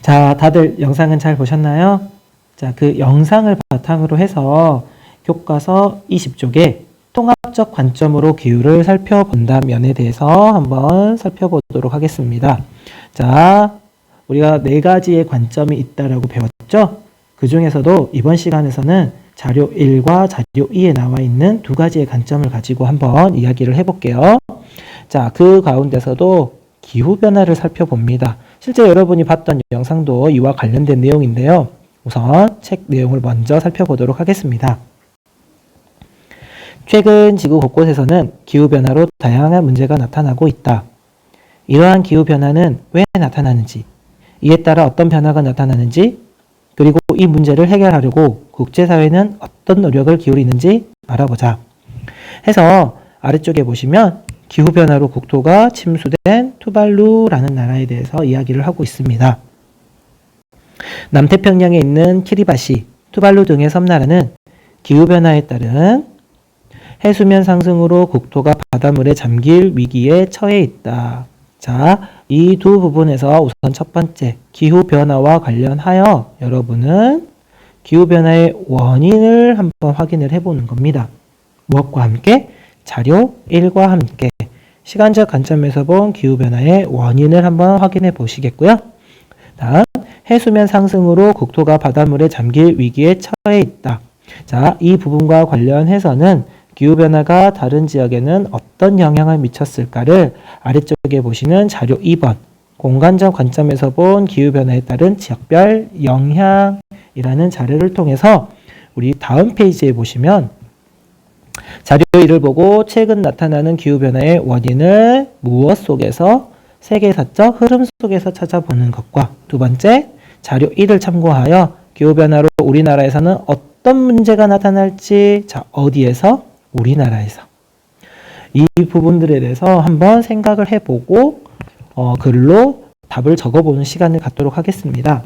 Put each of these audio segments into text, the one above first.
자, 다들 영상은 잘 보셨나요? 자, 그 영상을 바탕으로 해서 교과서 20쪽에 통합적 관점으로 기후를 살펴본다 면에 대해서 한번 살펴보도록 하겠습니다. 자, 우리가 네 가지의 관점이 있다라고 배웠죠? 그 중에서도 이번 시간에서는 자료 1과 자료 2에 나와 있는 두 가지의 관점을 가지고 한번 이야기를 해볼게요. 자, 그 가운데서도 기후변화를 살펴봅니다. 실제 여러분이 봤던 영상도 이와 관련된 내용인데요. 우선 책 내용을 먼저 살펴보도록 하겠습니다. 최근 지구 곳곳에서는 기후변화로 다양한 문제가 나타나고 있다. 이러한 기후변화는 왜 나타나는지, 이에 따라 어떤 변화가 나타나는지, 그리고 이 문제를 해결하려고 국제사회는 어떤 노력을 기울이는지 알아보자. 해서 아래쪽에 보시면 기후변화로 국토가 침수된 투발루라는 나라에 대해서 이야기를 하고 있습니다. 남태평양에 있는 키리바시, 투발루 등의 섬나라는 기후변화에 따른 해수면 상승으로 국토가 바닷물에 잠길 위기에 처해 있다. 자, 이 두 부분에서 우선 첫 번째, 기후변화와 관련하여 여러분은 기후변화의 원인을 한번 확인을 해보는 겁니다. 무엇과 함께? 자료 1과 함께 시간적 관점에서 본 기후변화의 원인을 한번 확인해 보시겠고요. 다음, 해수면 상승으로 국토가 바닷물에 잠길 위기에 처해 있다. 자, 이 부분과 관련해서는 기후변화가 다른 지역에는 어떤 영향을 미쳤을까를 아래쪽에 보시는 자료 2번 공간적 관점에서 본 기후변화에 따른 지역별 영향이라는 자료를 통해서 우리 다음 페이지에 보시면 자료 1을 보고 최근 나타나는 기후변화의 원인을 무엇 속에서 세계사적 흐름 속에서 찾아보는 것과 두 번째 자료 1을 참고하여 기후변화로 우리나라에서는 어떤 문제가 나타날지 자 어디에서 우리나라에서 이 부분들에 대해서 한번 생각을 해보고 어, 글로 답을 적어보는 시간을 갖도록 하겠습니다.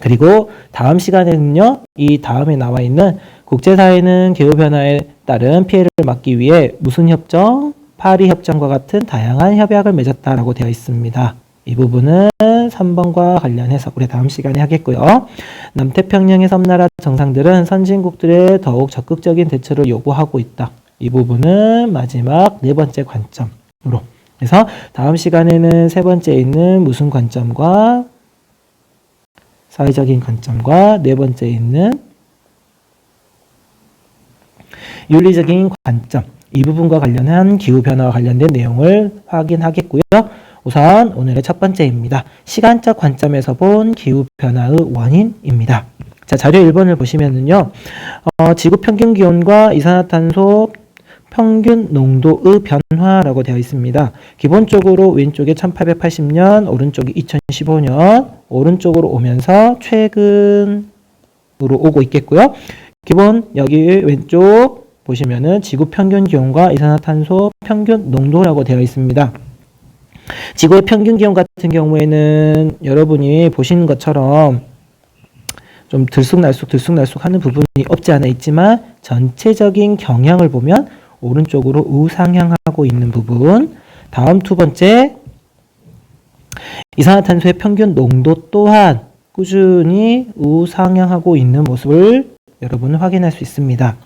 그리고 다음 시간에는요, 이 다음에 나와 있는 국제사회는 기후변화에 따른 피해를 막기 위해 무슨 협정, 파리 협정과 같은 다양한 협약을 맺었다라고 되어 있습니다. 이 부분은 3번과 관련해서 우리 다음 시간에 하겠고요. 남태평양의 섬나라 정상들은 선진국들의 더욱 적극적인 대처를 요구하고 있다. 이 부분은 마지막 네 번째 관점으로. 그래서 다음 시간에는 세 번째 있는 무슨 관점과 사회적인 관점과 네 번째 있는 윤리적인 관점 이 부분과 관련한 기후변화와 관련된 내용을 확인하겠고요. 우선 오늘의 첫 번째입니다. 시간적 관점에서 본 기후변화의 원인입니다. 자, 자료 1번을 보시면은요, 어, 지구 평균 기온과 이산화탄소 평균 농도의 변화라고 되어 있습니다. 기본적으로 왼쪽에 1880년, 오른쪽이 2015년, 오른쪽으로 오면서 최근으로 오고 있겠고요. 기본 여기 왼쪽 보시면은 지구 평균 기온과 이산화탄소 평균 농도라고 되어 있습니다. 지구의 평균 기온 같은 경우에는 여러분이 보시는 것처럼 좀 들쑥날쑥 들쑥날쑥 하는 부분이 없지 않아 있지만 전체적인 경향을 보면 오른쪽으로 우상향하고 있는 부분 다음 두 번째 이산화탄소의 평균 농도 또한 꾸준히 우상향하고 있는 모습을 여러분은 확인할 수 있습니다.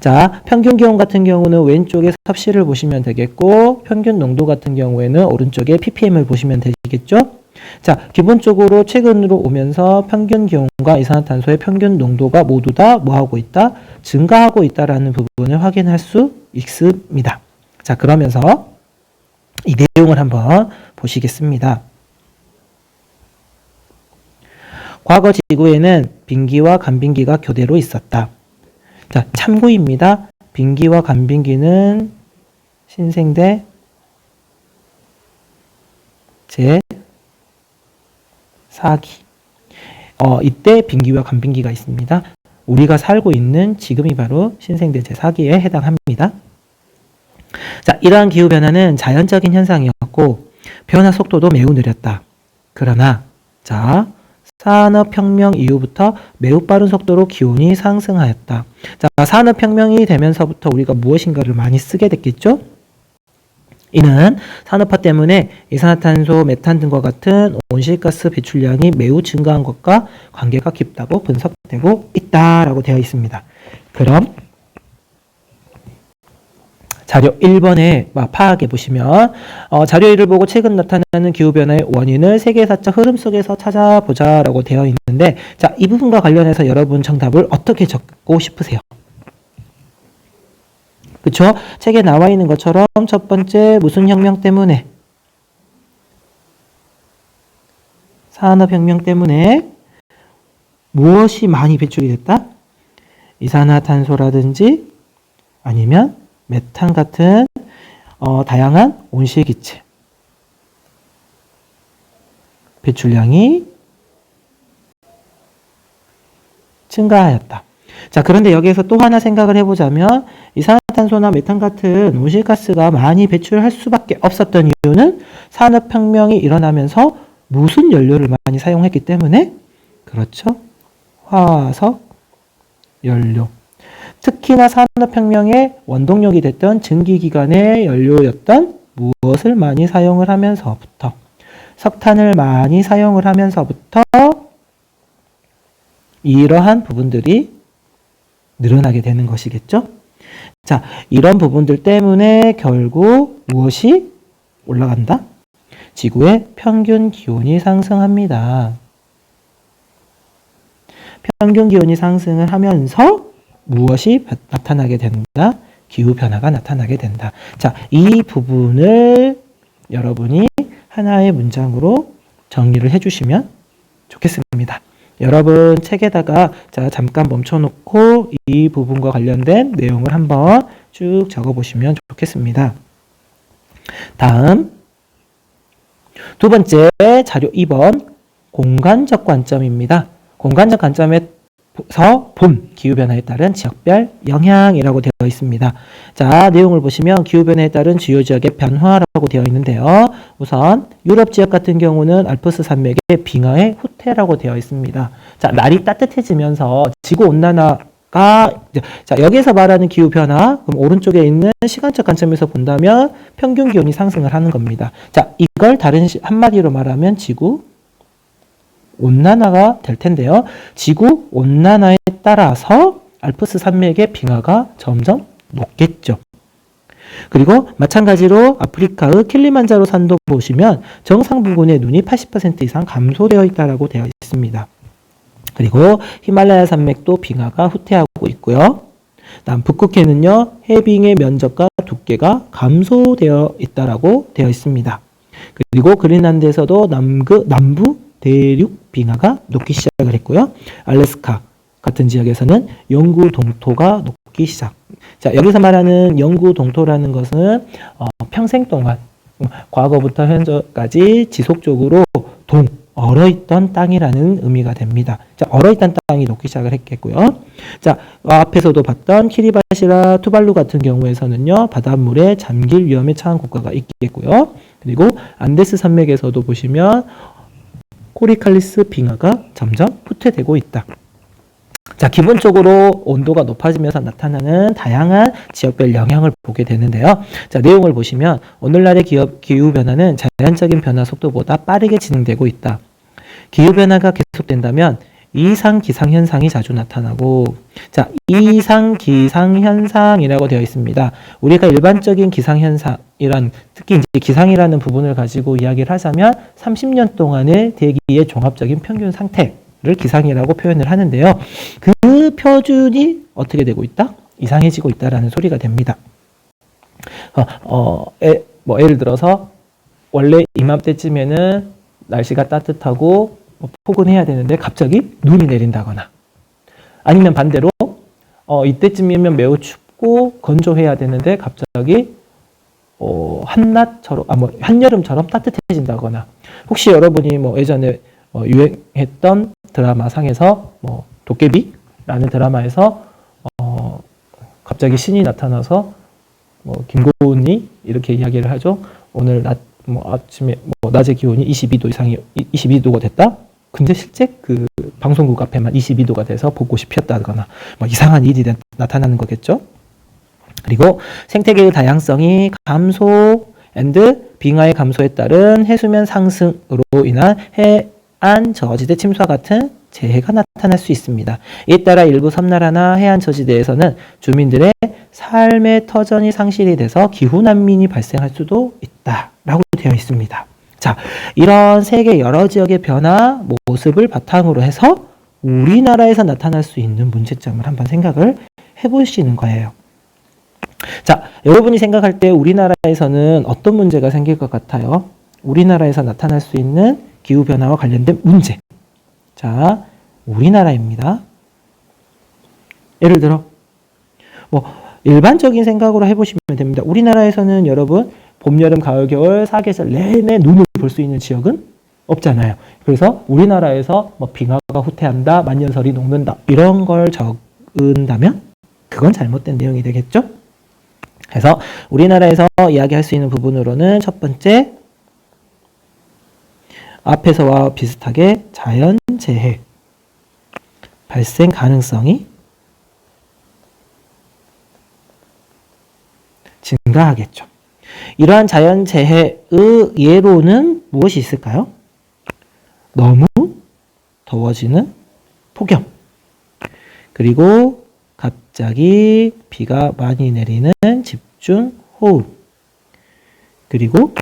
자, 평균 기온 같은 경우는 왼쪽에 섭씨를 보시면 되겠고, 평균 농도 같은 경우에는 오른쪽에 ppm을 보시면 되겠죠? 자, 기본적으로 최근으로 오면서 평균 기온과 이산화탄소의 평균 농도가 모두 다 뭐하고 있다? 증가하고 있다라는 부분을 확인할 수 있습니다. 자, 그러면서 이 내용을 한번 보시겠습니다. 과거 지구에는 빙기와 간빙기가 교대로 있었다. 자, 참고입니다. 빙기와 간빙기는 신생대 제 4기. 어, 이때 빙기와 간빙기가 있습니다. 우리가 살고 있는 지금이 바로 신생대 제 4기에 해당합니다. 자, 이러한 기후 변화는 자연적인 현상이었고 변화 속도도 매우 느렸다. 그러나 자, 산업혁명 이후부터 매우 빠른 속도로 기온이 상승하였다. 자, 산업혁명이 되면서부터 우리가 무엇인가를 많이 쓰게 됐겠죠? 이는 산업화 때문에 이산화탄소, 메탄 등과 같은 온실가스 배출량이 매우 증가한 것과 관계가 깊다고 분석되고 있다라고 되어 있습니다. 그럼 자료 1번에 파악해 보시면 어, 자료 1을 보고 최근 나타나는 기후변화의 원인을 세계사적 흐름 속에서 찾아보자 라고 되어 있는데 자, 이 부분과 관련해서 여러분 정답을 어떻게 적고 싶으세요? 그쵸? 책에 나와 있는 것처럼 첫 번째 무슨 혁명 때문에 산업혁명 때문에 무엇이 많이 배출이 됐다? 이산화탄소라든지 아니면 메탄 같은 어, 다양한 온실 기체 배출량이 증가하였다. 자, 그런데 여기에서 또 하나 생각을 해보자면 이산화탄소나 메탄 같은 온실가스가 많이 배출할 수밖에 없었던 이유는 산업혁명이 일어나면서 무슨 연료를 많이 사용했기 때문에 그렇죠. 화석 연료. 특히나 산업혁명의 원동력이 됐던 증기기관의 연료였던 무엇을 많이 사용을 하면서부터 석탄을 많이 사용을 하면서부터 이러한 부분들이 늘어나게 되는 것이겠죠. 자, 이런 부분들 때문에 결국 무엇이 올라간다? 지구의 평균 기온이 상승합니다. 평균 기온이 상승을 하면서 무엇이 나타나게 된다? 기후 변화가 나타나게 된다. 자, 이 부분을 여러분이 하나의 문장으로 정리를 해주시면 좋겠습니다. 여러분 책에다가 자 잠깐 멈춰놓고 이 부분과 관련된 내용을 한번 쭉 적어보시면 좋겠습니다. 다음 두 번째 자료 2번 공간적 관점입니다. 공간적 관점에 서본 기후변화에 따른 지역별 영향이라고 되어 있습니다. 자, 내용을 보시면 기후변화에 따른 주요 지역의 변화라고 되어 있는데요. 우선 유럽 지역 같은 경우는 알프스 산맥의 빙하의 후퇴라고 되어 있습니다. 자, 날이 따뜻해지면서 지구 온난화 가 자, 여기서 말하는 기후 변화, 그럼 오른쪽에 있는 시간적 관점에서 본다면 평균 기온이 상승을 하는 겁니다. 자, 이걸 다른 시, 한마디로 말하면 지구 온난화가 될 텐데요. 지구 온난화에 따라서 알프스 산맥의 빙하가 점점 높겠죠. 그리고 마찬가지로 아프리카의 킬리만자로 산도 보시면 정상 부근의 눈이 80% 이상 감소되어 있다라고 되어 있습니다. 그리고 히말라야 산맥도 빙하가 후퇴하고 있고요. 남북극해는요 해빙의 면적과 두께가 감소되어 있다라고 되어 있습니다. 그리고 그린란드에서도 남그, 남부 대륙 빙하가 녹기 시작을 했고요. 알래스카 같은 지역에서는 영구 동토가 녹기 시작. 자, 여기서 말하는 영구 동토라는 것은 어, 평생 동안 과거부터 현재까지 지속적으로 동 얼어 있던 땅이라는 의미가 됩니다. 자, 얼어 있던 땅이 녹기 시작을 했겠고요. 자, 앞에서도 봤던 키리바시라 투발루 같은 경우에서는요, 바닷물에 잠길 위험에 처한 국가가 있겠고요. 그리고 안데스 산맥에서도 보시면 코리칼리스 빙하가 점점 후퇴되고 있다. 자, 기본적으로 온도가 높아지면서 나타나는 다양한 지역별 영향을 보게 되는데요. 자, 내용을 보시면 오늘날의 기업, 기후 변화는 자연적인 변화 속도보다 빠르게 진행되고 있다. 기후 변화가 계속된다면 이상 기상 현상이 자주 나타나고 자 이상 기상 현상이라고 되어 있습니다. 우리가 일반적인 기상 현상이란 특히 이제 기상이라는 부분을 가지고 이야기를 하자면 30년 동안의 대기의 종합적인 평균 상태를 기상이라고 표현을 하는데요. 그 표준이 어떻게 되고 있다? 이상해지고 있다라는 소리가 됩니다. 어, 어 에, 뭐 예를 들어서 원래 이맘때쯤에는 날씨가 따뜻하고 뭐 포근해야 되는데 갑자기 눈이 내린다거나 아니면 반대로 어, 이때쯤이면 매우 춥고 건조해야 되는데 갑자기 어, 한낮처럼 아, 뭐 한여름처럼 따뜻해진다거나 혹시 여러분이 뭐 예전에 어, 유행했던 드라마 상에서 뭐 도깨비라는 드라마에서 어, 갑자기 신이 나타나서 뭐 김고은이 이렇게 이야기를 하죠. 오늘 낮 뭐 아침에 뭐 낮의 기온이 22도 이상이 22도가 됐다. 근데 실제 그 방송국 앞에만 22도가 돼서 벚꽃이 피었다거나 뭐 이상한 일이 나타나는 거겠죠. 그리고 생태계의 다양성이 감소 and 빙하의 감소에 따른 해수면 상승으로 인한 해안 저지대 침수와 같은 재해가 나타날 수 있습니다. 이에 따라 일부 섬나라나 해안 저지대에서는 주민들의 삶의 터전이 상실이 돼서 기후 난민이 발생할 수도 있다라고 되어 있습니다. 자, 이런 세계 여러 지역의 변화 모습을 바탕으로 해서 우리나라에서 나타날 수 있는 문제점을 한번 생각을 해보시는 거예요. 자, 여러분이 생각할 때 우리나라에서는 어떤 문제가 생길 것 같아요? 우리나라에서 나타날 수 있는 기후변화와 관련된 문제. 자, 우리나라입니다. 예를 들어, 뭐, 일반적인 생각으로 해보시면 됩니다. 우리나라에서는 여러분, 봄, 여름, 가을, 겨울, 사계절 내내 눈을 볼 수 있는 지역은 없잖아요. 그래서 우리나라에서 뭐 빙하가 후퇴한다, 만년설이 녹는다, 이런 걸 적은다면 그건 잘못된 내용이 되겠죠? 그래서 우리나라에서 이야기할 수 있는 부분으로는 첫 번째, 앞에서와 비슷하게 자연 재해 발생 가능성이 증가하겠죠. 이러한 자연재해의 예로는 무엇이 있을까요? 너무 더워지는 폭염. 그리고 갑자기 비가 많이 내리는 집중 호우. 그리고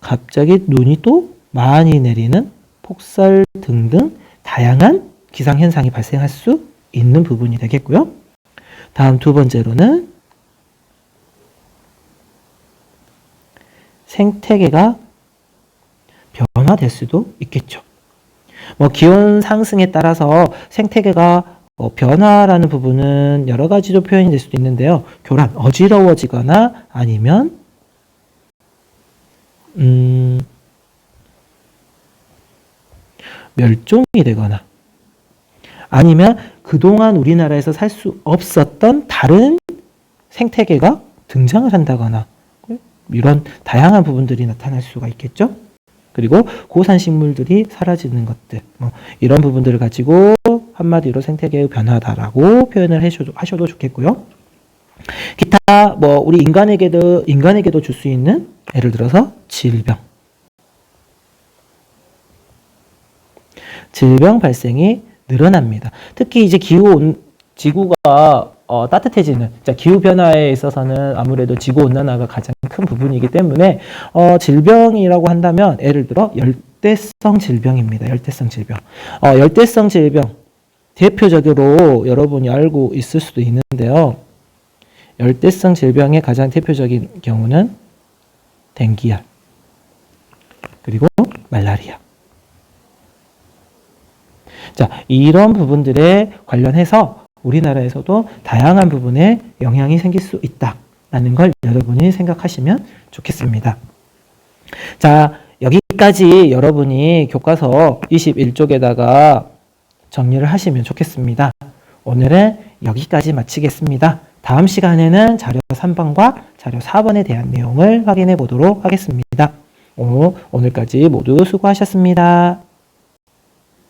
갑자기 눈이 또 많이 내리는 폭설 등등 다양한 기상현상이 발생할 수 있는 부분이 되겠고요. 다음 두 번째로는 생태계가 변화될 수도 있겠죠. 뭐 기온 상승에 따라서 생태계가 어, 변화라는 부분은 여러 가지로 표현이 될 수도 있는데요. 교란, 어지러워지거나 아니면 음, 멸종이 되거나 아니면 그동안 우리나라에서 살 수 없었던 다른 생태계가 등장을 한다거나 이런 다양한 부분들이 나타날 수가 있겠죠. 그리고 고산 식물들이 사라지는 것들 뭐 이런 부분들을 가지고 한마디로 생태계의 변화다라고 표현을 하셔도, 하셔도 좋겠고요. 기타 뭐 우리 인간에게도 인간에게도 줄 수 있는 예를 들어서 질병 질병 발생이 늘어납니다. 특히 이제 기후 온, 지구가 어, 따뜻해지는 자, 기후 변화에 있어서는 아무래도 지구 온난화가 가장 큰 부분이기 때문에 어, 질병이라고 한다면 예를 들어 열대성 질병입니다. 열대성 질병. 어, 열대성 질병 대표적으로 여러분이 알고 있을 수도 있는데요. 열대성 질병의 가장 대표적인 경우는 댕기열 그리고 말라리아. 자, 이런 부분들에 관련해서 우리나라에서도 다양한 부분에 영향이 생길 수 있다라는 걸 여러분이 생각하시면 좋겠습니다. 자, 여기까지 여러분이 교과서 21쪽에다가 정리를 하시면 좋겠습니다. 오늘은 여기까지 마치겠습니다. 다음 시간에는 자료 3번과 자료 4번에 대한 내용을 확인해 보도록 하겠습니다. 오늘까지 모두 수고하셨습니다.